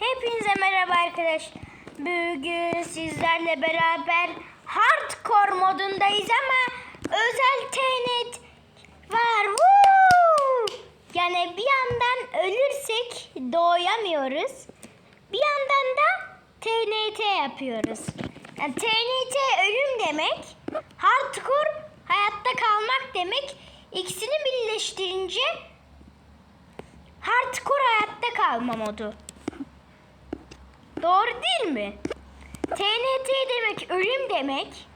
Hepinize merhaba arkadaş. Bugün sizlerle beraber hardcore modundayız ama özel TNT var. Woo! Yani bir yandan ölürsek doğamıyoruz. Bir yandan da TNT yapıyoruz. Yani TNT ölüm demek. Hardcore hayatta kalmak demek. İkisini birleştirince hardcore hayatta kalma modu. Doğru değil mi? TNT demek ölüm demek.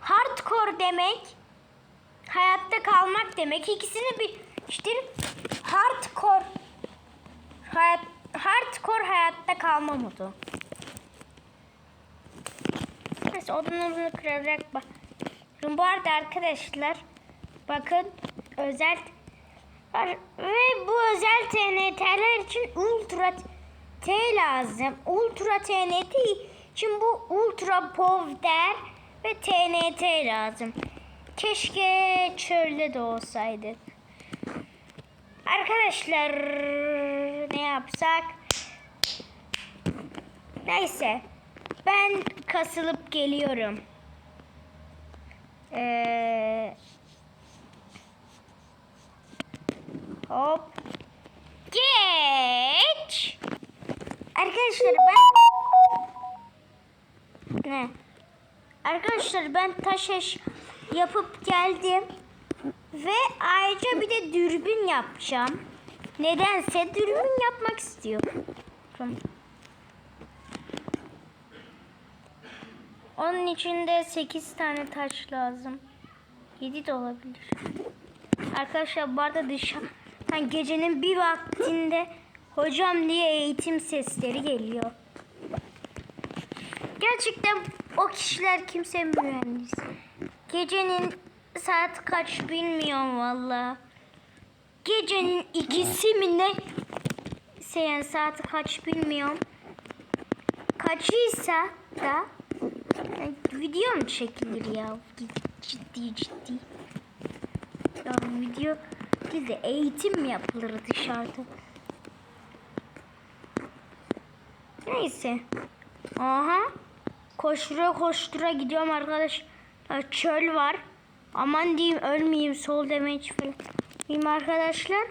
Hardcore demek hayatta kalmak demek. İkisini bir işte hardcore hayat, hardcore hayatta kalma modu. Neyse odunumuzu kırarak bak. Bu arada arkadaşlar bakın özel ve bu özel TNT'ler için ultra T lazım. Ultra TNT için bu ultra powder ve TNT lazım. Keşke çölde de olsaydık. Arkadaşlar ne yapsak? Neyse. Ben kasılıp geliyorum. Ee, hop. Geç. Arkadaşlar ben ne? Arkadaşlar ben taş eş yapıp geldim ve ayrıca bir de dürbün yapacağım. Nedense dürbün yapmak istiyorum. Onun için de 8 tane taş lazım. 7 de olabilir. Arkadaşlar bu arada dışarı hani gecenin bir vaktinde hocam diye eğitim sesleri geliyor. Gerçekten o kişiler kimse mühendis. Gecenin saat kaç bilmiyorum valla. Gecenin ikisi mi ne? Yani saat kaç bilmiyorum. Kaçıysa da yani video mu çekilir ya? Ciddi ciddi. Ya video değil de eğitim yapılır dışarıda? Neyse. Aha. Koştura koştura gidiyorum arkadaş. Çöl var. Aman diyeyim ölmeyeyim sol damage falan. Arkadaşlar.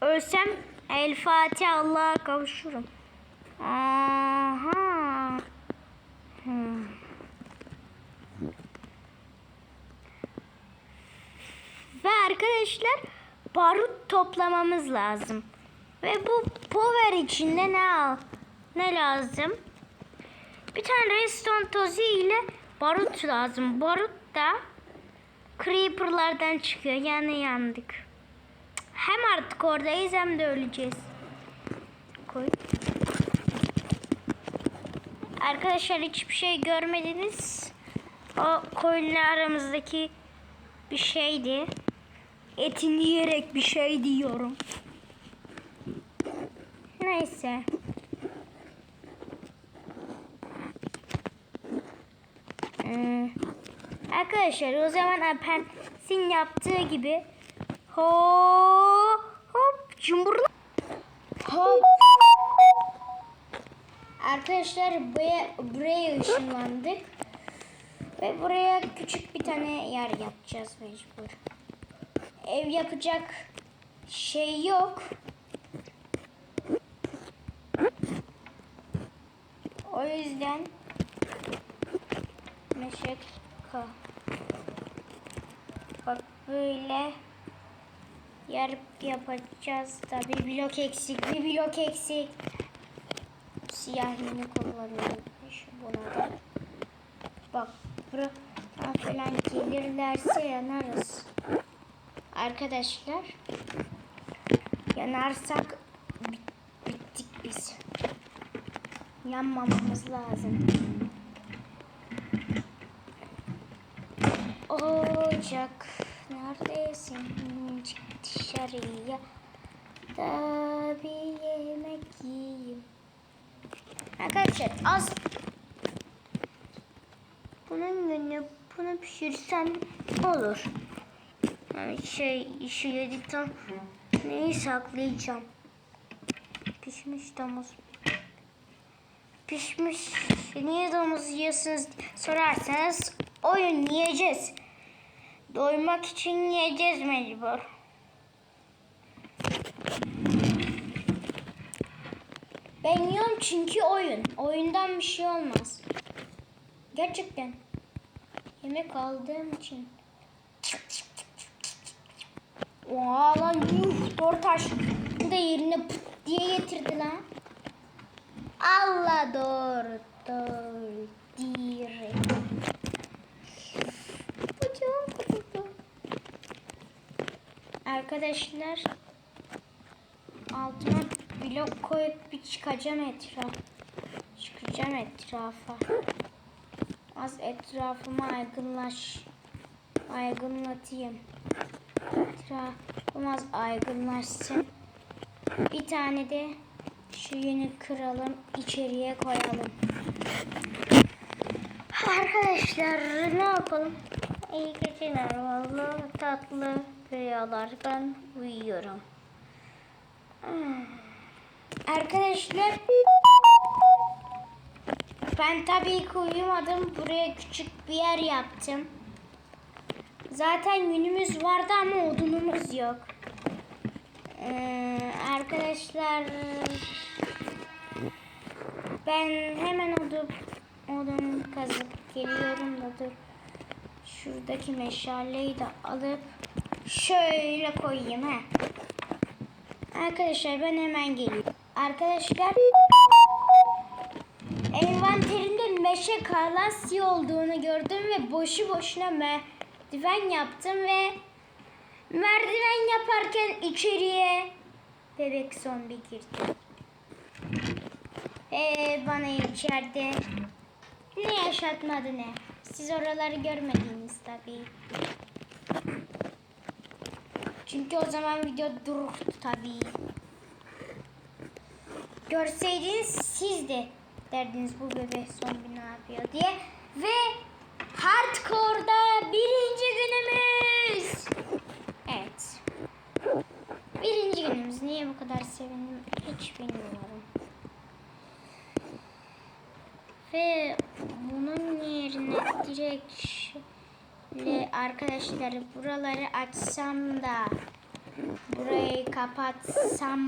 Ölsem El Fatiha Allah'a kavuşurum. Aha. Hmm. Ve arkadaşlar barut toplamamız lazım. Ve bu power içinde ne al? Ne lazım? Bir tane redstone tozu ile barut lazım. Barut da creeperlardan çıkıyor. Yani yandık. Hem artık oradayız hem de öleceğiz. Koy. Arkadaşlar hiçbir şey görmediniz. O koyunla aramızdaki bir şeydi. Etini yiyerek bir şey diyorum. Neyse. Ee, arkadaşlar o zaman Appens'in yaptığı gibi hop hop cumburla hop Arkadaşlar buraya, buraya ışınlandık. Ve buraya küçük bir tane yer yapacağız mecbur. Ev yapacak şey yok. O yüzden meşakka. Bak böyle yer yapacağız. Tabi blok eksik, bir blok eksik. Siyahını kullanıyormuş buna da. Bak bura falan gelirlerse yanarız. Arkadaşlar yanarsak Yanmamamız lazım. Ocak neredesin? Çık dışarıya da bir yemek yiyeyim. Arkadaşlar az bunun günü bunu pişirsen olur. Şey işi yedikten neyi saklayacağım. pişmiş domuz. Pişmiş niye domuz yiyorsunuz sorarsanız oyun yiyeceğiz. Doymak için yiyeceğiz mecbur. Ben yiyorum çünkü oyun. Oyundan bir şey olmaz. Gerçekten. Yemek aldığım için. Oha lan yuh Dortaş. Bu da yerine pıt diye getirdi lan. Allah doğru dire. Arkadaşlar altıma blok koyup bir çıkacağım etraf. Çıkacağım etrafa. Az etrafımı aydınlaş. Aydınlatayım. Etrafım az aydınlaşsın. Bir tane de şu yünü kıralım, içeriye koyalım. Arkadaşlar ne yapalım? İyi geceler vallahi tatlı rüyalardan uyuyorum. Hmm. Arkadaşlar ben tabii ki uyumadım. Buraya küçük bir yer yaptım. Zaten yünümüz vardı ama odunumuz yok. Ee, arkadaşlar ben hemen odun, odun kazıp geliyorum da dur. Şuradaki meşaleyi de alıp şöyle koyayım ha. Arkadaşlar ben hemen geliyorum. Arkadaşlar envanterimde meşe kalasya olduğunu gördüm ve boşu boşuna merdiven yaptım ve merdiven yaparken içeriye bebek zombi girdi. Ee, bana içeride ne yaşatmadı ne. Siz oraları görmediniz tabii. Çünkü o zaman video dururdu tabii. Görseydiniz siz de derdiniz bu bebek zombi ne yapıyor diye. Ve hardcore'da birinci günümüz. Evet. Birinci günümüz. Niye bu kadar sevindim hiç bilmiyorum. Ve bunun yerine direkt şöyle arkadaşlar buraları açsam da burayı kapatsam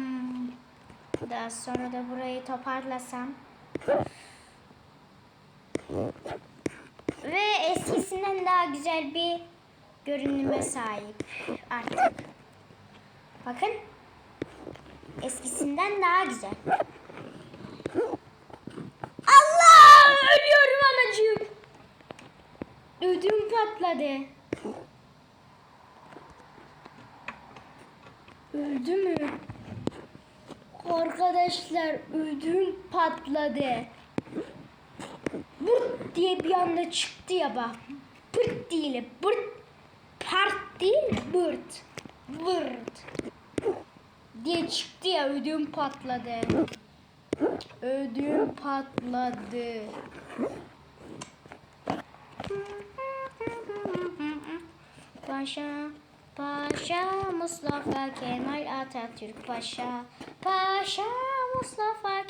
da sonra da burayı toparlasam ve eskisinden daha güzel bir görünüme sahip artık. Bakın. Eskisinden daha güzel. Allah! Ölüyorum anacığım. Ödüm patladı. Öldü mü? Arkadaşlar ödüm patladı. Bırt diye bir anda çıktı ya bak. Bırt değil, bırt. Değil, bırt. Bırt. Diye çıktı ya ödüm patladı. Ödüm patladı. Paşa, Paşa Mustafa Kemal Atatürk Paşa, Paşa Mustafa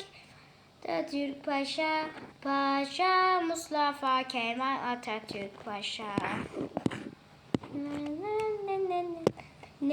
Atatürk Paşa, Paşa Mustafa Kemal Atatürk Paşa. Ne ne ne ne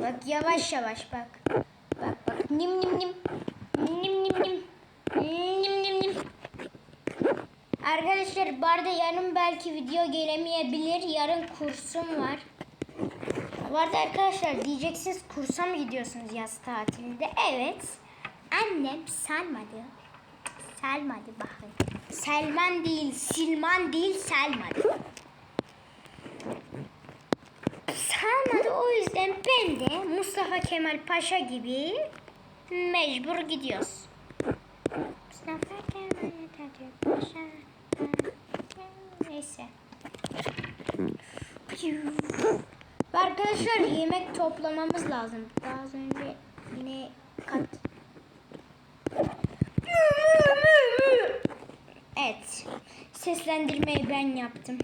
Bak yavaş yavaş bak. Bak bak nim nim nim. Nim nim nim. Nim nim nim. Arkadaşlar bu arada yarın belki video gelemeyebilir. Yarın kursum var. Bu arada arkadaşlar diyeceksiniz kursa mı gidiyorsunuz yaz tatilinde? Evet. Annem salmadı. Selmadi bakın. Selman değil, Silman değil, Selmadi. Selma'dı o yüzden ben de Mustafa Kemal Paşa gibi mecbur gidiyoruz. Neyse. Ve arkadaşlar yemek toplamamız lazım. Daha az önce yine kat. Evet. Seslendirmeyi ben yaptım.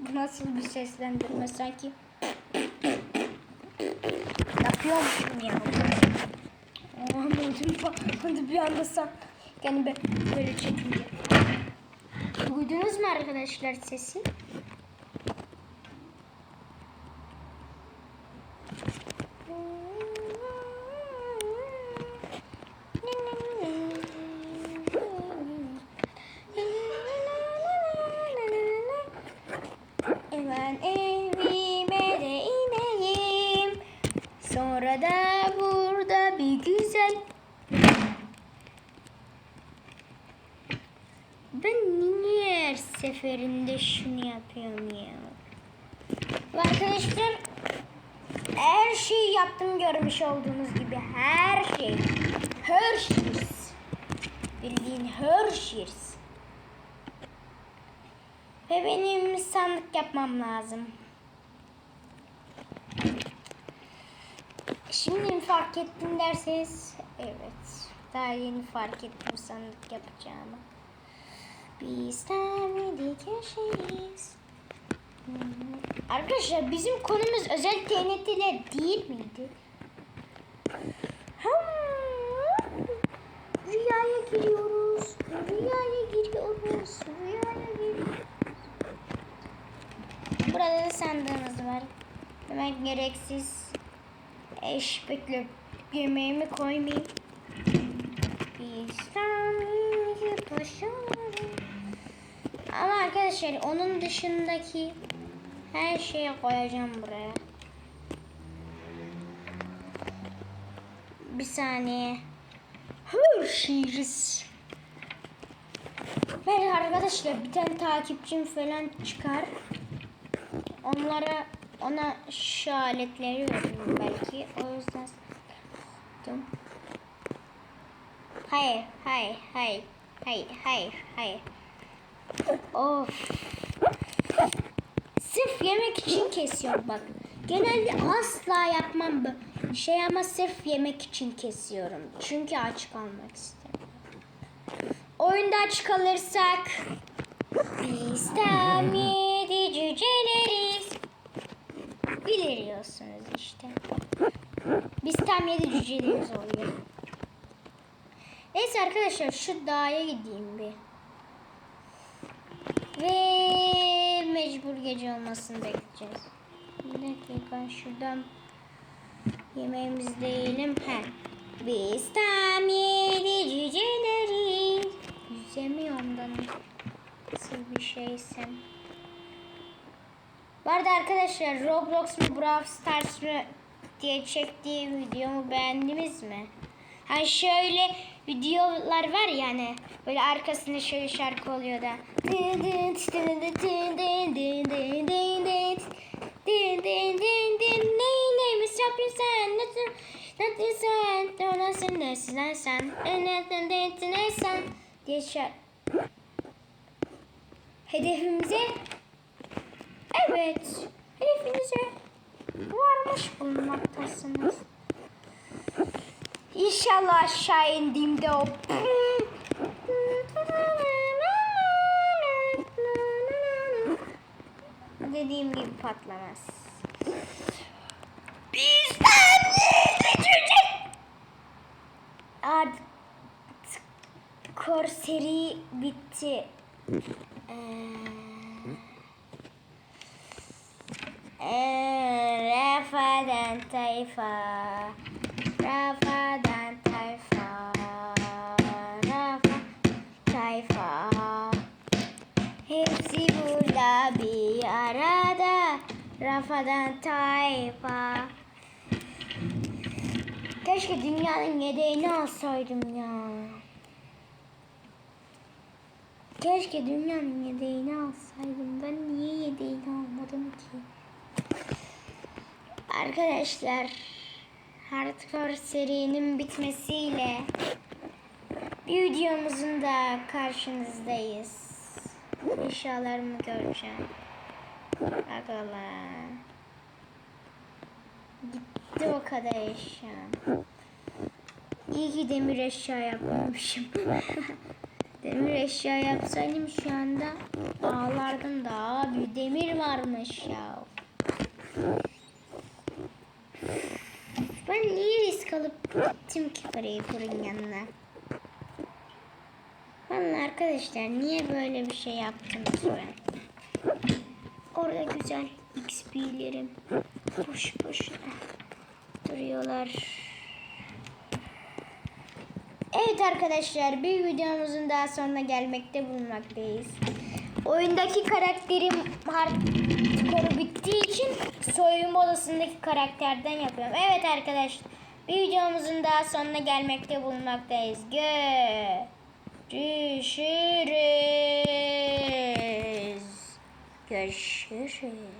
Bu nasıl bir seslendirme sanki? Yapıyormuşum ya. Patladı bir anda sen. Yani böyle çekince. Duydunuz mu arkadaşlar sesi? Hemen evime de ineyim. Sonra da burada bir güzel Ben niye her seferinde şunu yapıyorum ya? Arkadaşlar her şeyi yaptım görmüş olduğunuz gibi her şey. Hershey's. Bildiğin Hershey's. Ve benim sandık yapmam lazım. Şimdi fark ettim derseniz evet. Daha yeni fark ettim sandık yapacağımı. Biz demedik yaşayız. Arkadaşlar bizim konumuz özel TNT'ler değil miydi? Rüyaya giriyoruz. Rüyaya giriyoruz. Rüyaya giriyoruz. Burada da sandığımız var. Demek gereksiz. Eş bekle. Yemeğimi koymayayım. İslam'ı başarı. Ama arkadaşlar onun dışındaki her şeyi koyacağım buraya. Bir saniye. Hırşiriz. Ben arkadaşlar bir tane takipçim falan çıkar. Onlara ona şu aletleri veririm belki. O yüzden. Hayır, hayır, hayır, hayır, hayır, hayır. Of. Sırf yemek için kesiyorum bak. Genelde asla yapmam bu şey ama sırf yemek için kesiyorum. Çünkü aç kalmak istemiyorum. Oyunda aç kalırsak biz tam yedi cüceleriz. Biliyorsunuz işte. Biz tam yedi cüceleriz oluyor. Neyse arkadaşlar şu dağa gideyim bir. Ve mecbur gece olmasını bekleyeceğiz. Bir dakika şuradan yemeğimizi de yiyelim. He. Biz tam yedi cüceleri. Yüzemiyorum da nasıl bir şeysem. Bu arada arkadaşlar Roblox mu Brawl Stars mı diye çektiğim videomu beğendiniz mi? Hani şöyle videolar var yani. Böyle arkasında şöyle şarkı oluyor da. diye şarkı. Hedefimize evet hedefinize varmış bulunmaktasınız. İnşallah aşağı indiğimde o dediğim gibi patlamaz. Bizden yetecek. Artık korseri bitti. Ee, ee, Rafadan tayfa. Hepsi burada bir arada. Rafadan tayfa. Keşke dünyanın yedeğini alsaydım ya. Keşke dünyanın yedeğini alsaydım. Ben niye yedeğini almadım ki? Arkadaşlar Hardcore serinin bitmesiyle bir videomuzun da karşınızdayız. Eşyalarımı göreceğim. Agala. Gitti o kadar eşyam. İyi ki demir eşya yapmamışım. demir eşya yapsaydım şu anda ağlardım da abi demir varmış ya. Ben niye risk alıp gittim ki Creeper'ın yanına? Vallahi arkadaşlar niye böyle bir şey yaptım ki ben? Orada güzel XP'lerim boş boşuna duruyorlar. Evet arkadaşlar bir videomuzun daha sonuna gelmekte bulunmaktayız. Oyundaki karakterim hardcore bittiği için soyunma odasındaki karakterden yapıyorum. Evet arkadaşlar bir videomuzun daha sonuna gelmekte bulunmaktayız. Görüşürüz. Görüşürüz.